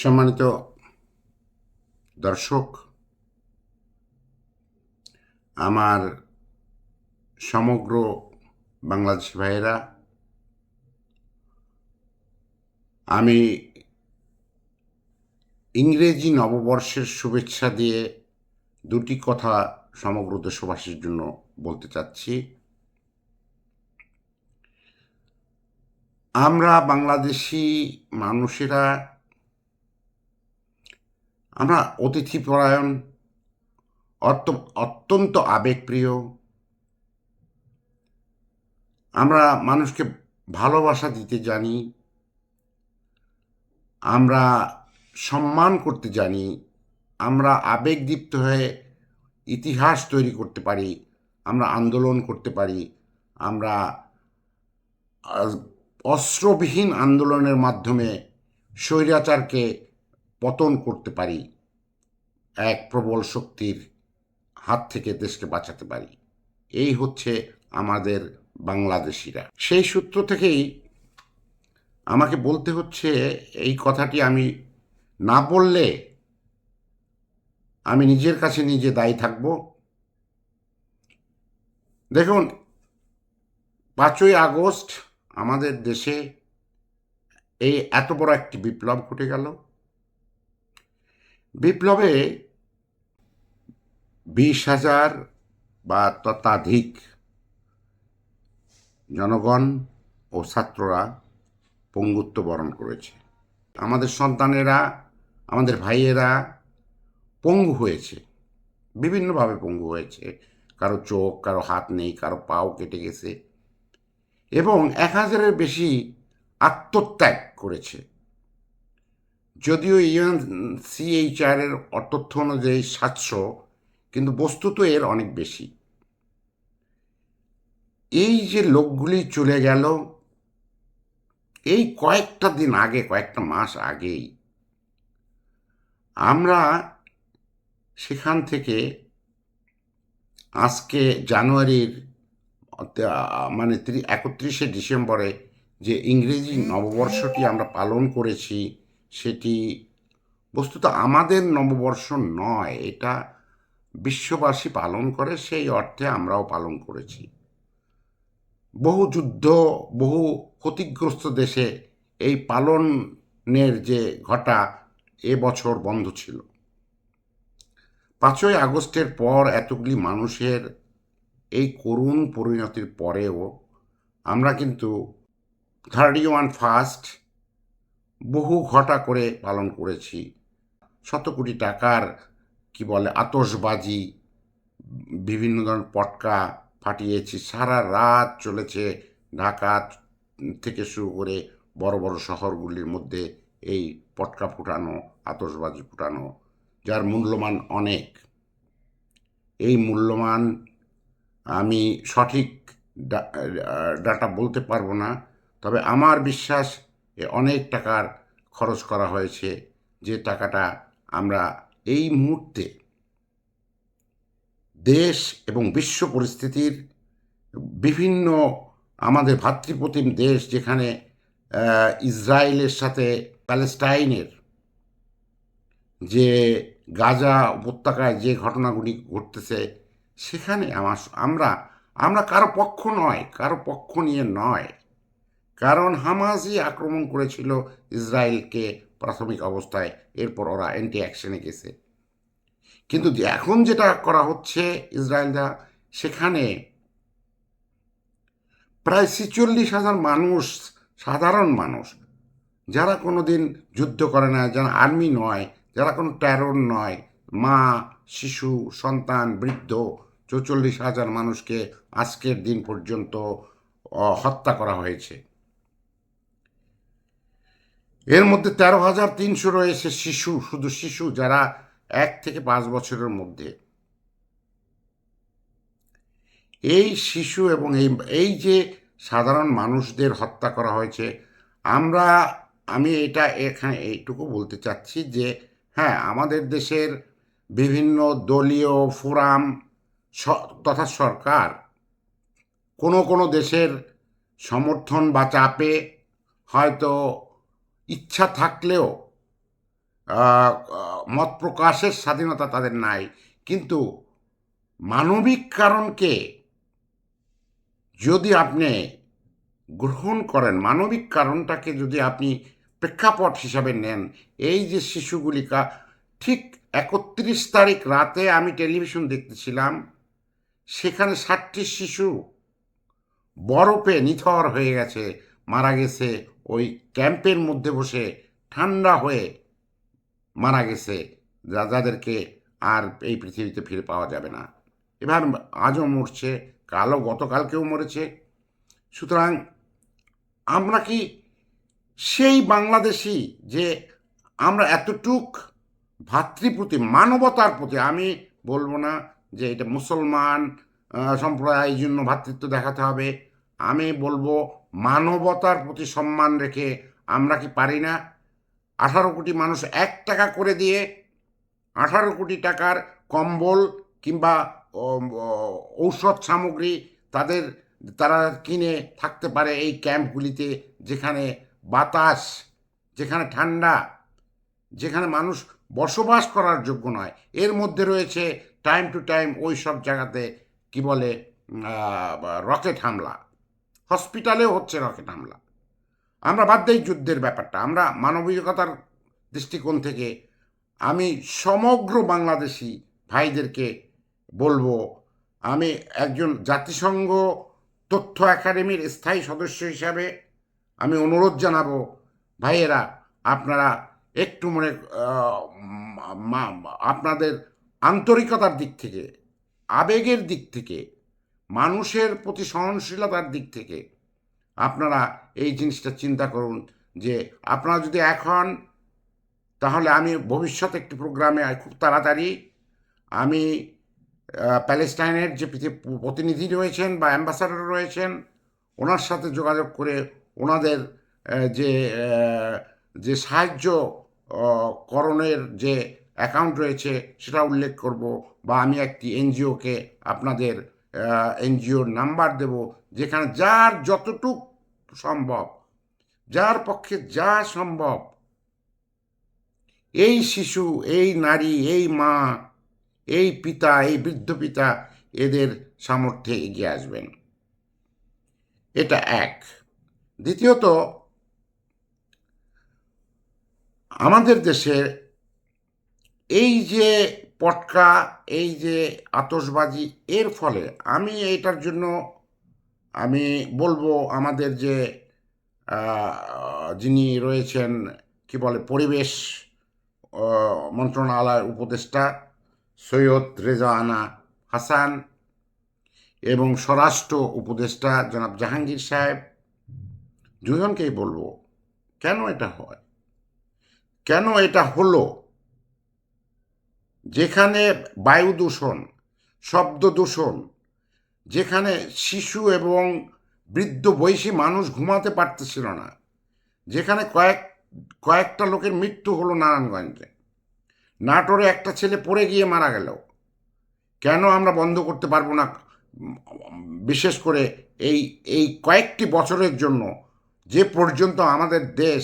সম্মানিত দর্শক, আমার সমগ্র বাংলাদেশি ভাইয়েরা, আমি ইংরেজি নববর্ষের শুভেচ্ছা দিয়ে দুটি কথা সমগ্র দেশবাসীর জন্য বলতে চাচ্ছি। আমরা বাংলাদেশি মানুষেরা আমরা অতিথিপরায়ণ, অত্য, অত্যন্ত আবেগপ্রিয়। আমরা মানুষকে ভালোবাসা দিতে জানি। আমরা সম্মান করতে জানি। আমরা আবেগদীপ্ত হয়ে ইতিহাস তৈরি করতে পারি। আমরা আন্দোলন করতে পারি। আমরা অস্ত্রবিহীন আন্দোলনের মাধ্যমে স্বৈরাচারকে পতন করতে পারি, এক প্রবল শক্তির হাত থেকে দেশকে বাঁচাতে পারি। এই হচ্ছে আমাদের বাংলাদেশিরা। সেই সূত্র থেকেই আমাকে বলতে হচ্ছে, এই কথাটি আমি না বললে আমি নিজের কাছে নিজে দায়ী থাকব। দেখুন, পাঁচই আগস্ট আমাদের দেশে এই এত বড় একটি বিপ্লব ঘটে গেল। বিপ্লবে বিশ হাজার বা ততাধিক জনগণ ও ছাত্ররা পঙ্গুত্ব বরণ করেছে। আমাদের সন্তানেরা, আমাদের ভাইয়েরা পঙ্গু হয়েছে, বিভিন্নভাবে পঙ্গু হয়েছে। কারও চোখ, কারও হাত নেই, কারও পাও কেটে গেছে। এবং এক হাজারের বেশি আত্মত্যাগ করেছে। যদিও ইউএনসিএইচআর এর তথ্য অনুযায়ী সাতশো, কিন্তু বস্তুত এর অনেক বেশি। এই যে লোকগুলি চলে গেল, এই কয়েকটা দিন আগে, কয়েকটা মাস আগেই, আমরা সেখান থেকে আজকে জানুয়ারির মানে ত্রি- একত্রিশে ডিসেম্বরে যে ইংরেজি নববর্ষটি আমরা পালন করেছি সেটি বস্তুত আমাদের নববর্ষ নয়, এটা বিশ্ববাসী পালন করে, সেই অর্থে আমরাও পালন করেছি। বহু যুদ্ধ, বহু ক্ষতিগ্রস্ত দেশে এই পালনের যে ঘটা এ বছর বন্ধ ছিল। পাঁচই আগস্টের পর এতগুলি মানুষের এই করুণ পরিণতির পরেও আমরা কিন্তু থার্টি ওয়ান ফার্স্ট বহু ঘটা করে পালন করেছি। শত কোটি টাকার, কি বলে আতসবাজি বিভিন্ন ধরনের পটকা ফাটিয়েছি। সারা রাত চলেছে ঢাকা থেকে শুরু করে বড় বড় শহরগুলির মধ্যে এই পটকা ফুটানো আতসবাজি ফুটানো, যার মূল্যমান অনেক। এই মূল্যমান আমি সঠিক ডাটা বলতে পারব না, তবে আমার বিশ্বাস অনেক টাকার খরচ করা হয়েছে যে টাকাটা আমরা এই মুহূর্তে দেশ এবং বিশ্ব পরিস্থিতির বিভিন্ন আমাদের ভাতৃপ্রতিম দেশ যেখানে ইসরায়েলের সাথে প্যালেস্টাইনের যে গাজা উপত্যকায় যে ঘটনাগুলি ঘটতেছে, সেখানে আমার, আমরা আমরা কারও পক্ষ নয়, কারও পক্ষ নিয়ে নয়। কারণ হামাজই আক্রমণ করেছিল ইসরায়েলকে প্রাথমিক অবস্থায়। এরপর ওরা অ্যান্টি অ্যাকশনে গেছে। কিন্তু এখন যেটা করা হচ্ছে ইসরায়েলরা, সেখানে প্রায় ছিচল্লিশ হাজার মানুষ, সাধারণ মানুষ, যারা কোনো দিন যুদ্ধ করে না, যারা আর্মি নয়, যারা কোনো ট্যারর নয়, মা, শিশু, সন্তান, বৃদ্ধ, চৌচল্লিশ হাজার মানুষকে আজকের দিন পর্যন্ত হত্যা করা হয়েছে। এর মধ্যে তেরো হাজার তিনশো রয়েছে শিশু, শুধু শিশু, যারা এক থেকে পাঁচ বছরের মধ্যে। এই শিশু এবং এই এই যে সাধারণ মানুষদের হত্যা করা হয়েছে, আমরা, আমি এটা এখানে এইটুকু বলতে চাচ্ছি যে হ্যাঁ আমাদের দেশের বিভিন্ন দলীয় ফোরাম তথা সরকার কোনো কোনো দেশের সমর্থন বা চাপে হয়তো ইচ্ছা থাকলেও মত প্রকাশের স্বাধীনতা তাদের নাই। কিন্তু মানবিক কারণকে যদি আপনি গ্রহণ করেন, মানবিক কারণটাকে যদি আপনি প্রেক্ষাপট হিসাবে নেন, এই যে শিশুগুলিকা ঠিক একত্রিশ তারিখ রাতে আমি টেলিভিশন দেখতেছিলাম, সেখানে ষাটটি শিশু বরফে নিথর হয়ে গেছে। মারা গেছে। ওই ক্যাম্পের মধ্যে বসে ঠান্ডা হয়ে মারা গেছে। যা- যাদেরকে আর এই পৃথিবীতে ফিরে পাওয়া যাবে না। এবার আজও মরছে, কালও, গতকালকেও মরেছে। সুতরাং আমরা কি সেই বাংলাদেশি যে আমরা এতটুক ভাতৃপ্রতি, মানবতার প্রতি, আমি বলব না যে এটা মুসলমান সম্প্রদায়, এই জন্য ভাতৃত্ব দেখাতে হবে। আমি বলব মানবতার প্রতি সম্মান রেখে আমরা কি পারি না? আঠারো কোটি মানুষ এক টাকা করে দিয়ে আঠারো কোটি টাকার কম্বল কিংবা ঔষধ সামগ্রী তাদের, তারা কিনে থাকতে পারে এই ক্যাম্পগুলিতে যেখানে বাতাস, যেখানে ঠান্ডা, যেখানে মানুষ বসবাস করার যোগ্য নয়। এর মধ্যে রয়েছে টাইম টু টাইম ওই সব জায়গাতে কি বলে রকেট হামলা। হসপিটালেও হচ্ছে রকেট হামলা। আমরা বাদ দেই যুদ্ধের ব্যাপারটা। আমরা মানবিকতার দৃষ্টিকোণ থেকে আমি সমগ্র বাংলাদেশি ভাইদেরকে বলব, আমি একজন জাতিসংঘ তথ্য একাডেমির স্থায়ী সদস্য হিসাবে আমি অনুরোধ জানাব, ভাইয়েরা, আপনারা একটু মনে আপনাদের আন্তরিকতার দিক থেকে, আবেগের দিক থেকে মানুষের প্রতি সহনশীলতার দিক থেকে আপনারা এই জিনিসটা চিন্তা করুন যে আপনারা যদি এখন তাহলে আমি ভবিষ্যতে একটি প্রোগ্রামে খুব তাড়াতাড়ি আমি প্যালেস্টাইনের যে প্রতিনিধি রয়েছেন বা অ্যাম্বাসাডার রয়েছেন, ওনার সাথে যোগাযোগ করে ওনাদের যে যে সাহায্য করণের যে অ্যাকাউন্ট রয়েছে সেটা উল্লেখ করব বা আমি একটি এনজিওকে আপনাদের এনজিওর নাম্বার দেব, যেখানে যার যতটুক সম্ভব, যার পক্ষে যা সম্ভব, এই শিশু, এই নারী, এই মা, এই পিতা, এই বৃদ্ধ পিতা এদের সামর্থ্যে এগিয়ে আসবেন। এটা এক। দ্বিতীয়ত, আমাদের দেশে এই যে পটকা, এই যে আতসবাজি এর ফলে আমি এইটার জন্য, আমি বলব আমাদের যে যিনি রয়েছেন, কি বলে, পরিবেশ মন্ত্রণালয়ের উপদেষ্টা, সৈয়দ রেজানা হাসান এবং স্বরাষ্ট্র উপদেষ্টা জনাব জাহাঙ্গীর সাহেব, দুজনকেই বলব, কেন এটা হয়? কেন এটা হলো? যেখানে বায়ু দূষণ, শব্দ দূষণ, যেখানে শিশু এবং বৃদ্ধ বয়সী মানুষ ঘুমাতে পারতেছিল না, যেখানে কয়েক, কয়েকটা লোকের মৃত্যু হলো নারায়ণগঞ্জে। নাটোরে একটা ছেলে পড়ে গিয়ে মারা গেল। কেন আমরা বন্ধ করতে পারব না? বিশেষ করে এই এই কয়েকটি বছরের জন্য যে পর্যন্ত আমাদের দেশ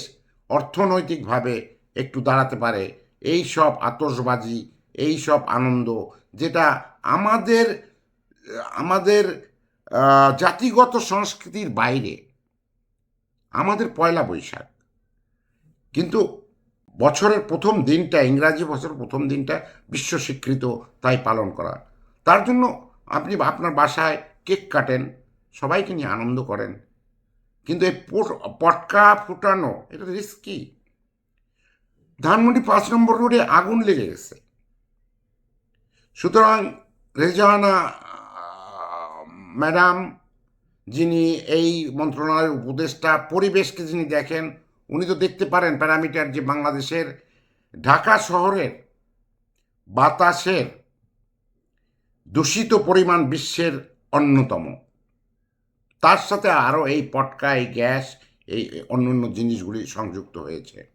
অর্থনৈতিকভাবে একটু দাঁড়াতে পারে, এই সব আতসবাজি এই সব আনন্দ, যেটা আমাদের আমাদের জাতিগত সংস্কৃতির বাইরে। আমাদের পয়লা বৈশাখ। কিন্তু বছরের প্রথম দিনটা, ইংরাজি বছরের প্রথম দিনটা বিশ্ব স্বীকৃত, তাই পালন করা। তার জন্য আপনি আপনার বাসায় কেক কাটেন, সবাইকে নিয়ে আনন্দ করেন। কিন্তু এই পোট- পটকা ফুটানো, এটা রিস্কি। ধানমন্ডি পাঁচ নম্বর রোডে আগুন লেগে গেছে। সুতরাং রেজানা, ম্যাডাম, যিনি এই মন্ত্রণালয়ের উপদেষ্টা, পরিবেশকে যিনি দেখেন, উনি তো দেখতে পারেন প্যারামিটার যে বাংলাদেশের, ঢাকা শহরের বাতাসের দূষিত পরিমাণ বিশ্বের অন্যতম। তার সাথে আরও এই পটকা, এই গ্যাস, এই অন্য অন্য জিনিসগুলি সংযুক্ত হয়েছে।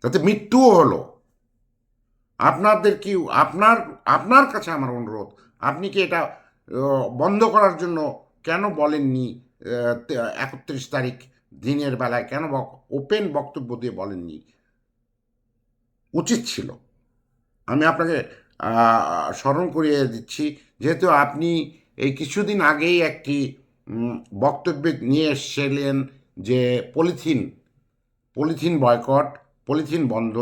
তাতে মৃত্যুও হলো। আপনাদের কি, আপনার আপনার কাছে আমার অনুরোধ, আপনি কি এটা বন্ধ করার জন্য কেন বলেননি একত্রিশ তারিখ দিনের বেলায় কেন ওপেন বক্তব্য দিয়ে বলেননি? উচিত ছিল। আমি আপনাকে স্মরণ করিয়ে দিচ্ছি, যেহেতু আপনি এই কিছুদিন আগেই একটি বক্তব্যে নিয়ে এসেছিলেন যে পলিথিন পলিথিন বয়কট, পলিথিন বন্ধ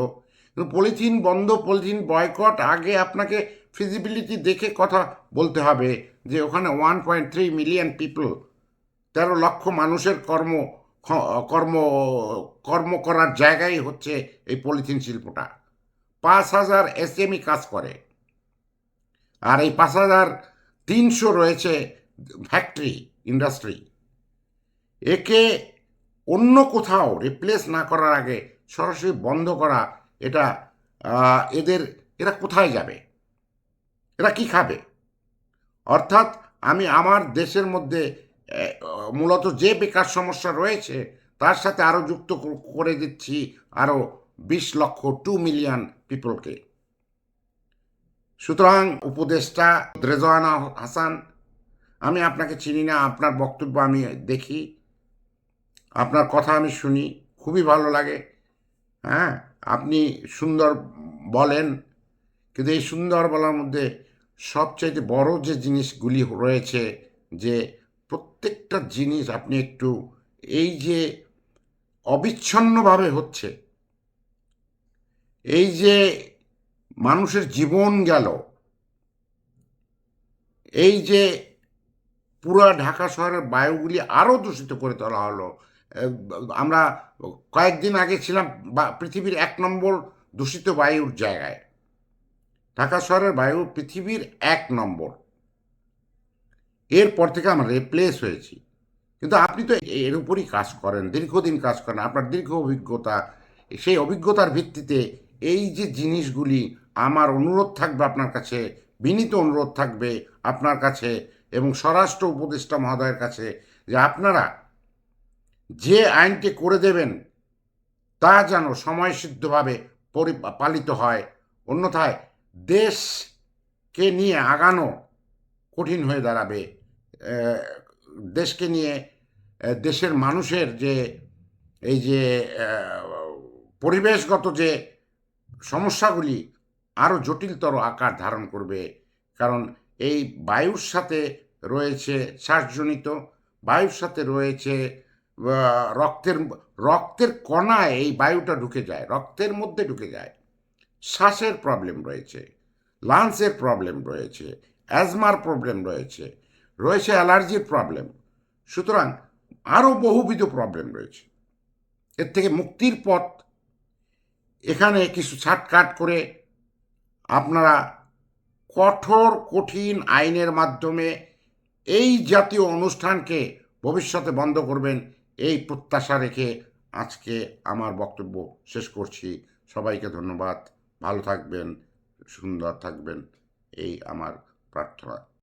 কিন্তু পলিথিন বন্ধ, পলিথিন বয়কট আগে আপনাকে ফিজিবিলিটি দেখে কথা বলতে হবে যে ওখানে one point three million people তেরো লক্ষ মানুষের কর্ম কর্ম কর্ম করার জায়গাই হচ্ছে এই পলিথিন শিল্পটা। পাঁচ হাজার এসএমই কাজ করে। আর এই পাঁচ হাজার তিনশো রয়েছে ফ্যাক্টরি ইন্ডাস্ট্রি একে অন্য কোথাও রিপ্লেস না করার আগে সরাসরি বন্ধ করা এটা এদের, এরা কোথায় যাবে? এরা কি খাবে? অর্থাৎ আমি আমার দেশের মধ্যে মূলত যে বেকার সমস্যা রয়েছে, তার সাথে আরও যুক্ত করে দিচ্ছি আরও বিশ লক্ষ টু মিলিয়ন পিপলকে। সুতরাং উপদেষ্টা রেজওয়ানা হাসান, আমি আপনাকে চিনি না, আপনার বক্তব্য আমি দেখি, আপনার কথা আমি শুনি, খুবই ভালো লাগে হ্যাঁ? আপনি সুন্দর বলেন, কিন্তু এই সুন্দর বলার মধ্যে সবচাইতে বড় যে জিনিসগুলি রয়েছে, যে প্রত্যেকটা জিনিস আপনি একটু এই যে অবিচ্ছন্নভাবে হচ্ছে, এই যে মানুষের জীবন গেল, এই যে পুরা ঢাকা শহরের বায়ুগুলি আরও দূষিত করে তোলা হলো আমরা কয়েকদিন আগে ছিলাম পৃথিবীর এক নম্বর দূষিত বায়ুর জায়গায়। ঢাকা শহরের বায়ু পৃথিবীর এক নম্বর। এরপর থেকে আমরা রিপ্লেস হয়েছি। কিন্তু আপনি তো এর উপরই কাজ করেন, দীর্ঘদিন কাজ করেন, আপনার দীর্ঘ অভিজ্ঞতা, সেই অভিজ্ঞতার ভিত্তিতে এই যে জিনিসগুলি আমার অনুরোধ থাকবে আপনার কাছে, বিনীত অনুরোধ থাকবে আপনার কাছে এবং স্বরাষ্ট্র উপদেষ্টা মহোদয়ের কাছে যে আপনারা যে আইনটি করে দেবেন, তা যেন সময়সিদ্ধভাবে পালিত হয়। অন্যথায় দেশকে নিয়ে আগানো কঠিন হয়ে দাঁড়াবে। দেশকে নিয়ে দেশের মানুষের যে, এই যে পরিবেশগত যে সমস্যাগুলি আরও জটিলতর আকার ধারণ করবে। কারণ এই বায়ুর সাথে রয়েছে শ্বাসজনিত, বায়ুর সাথে রয়েছে রক্তের রক্তের কণায় এই বায়ুটা ঢুকে যায়, রক্তের মধ্যে ঢুকে যায়। শ্বাসের প্রবলেম রয়েছে, লাংসের প্রবলেম রয়েছে অ্যাজমার প্রবলেম রয়েছে রয়েছে অ্যালার্জির প্রবলেম সুতরাং আরও বহুবিধ প্রবলেম রয়েছে। এর থেকে মুক্তির পথ, এখানে কিছু ছাটকাট করে আপনারা কঠোর, কঠিন আইনের মাধ্যমে এই জাতীয় অনুষ্ঠানকে ভবিষ্যতে বন্ধ করবেন। এই প্রত্যাশা রেখে আজকে আমার বক্তব্য শেষ করছি। সবাইকে ধন্যবাদ। ভালো থাকবেন, সুন্দর থাকবেন। এই আমার প্রার্থনা।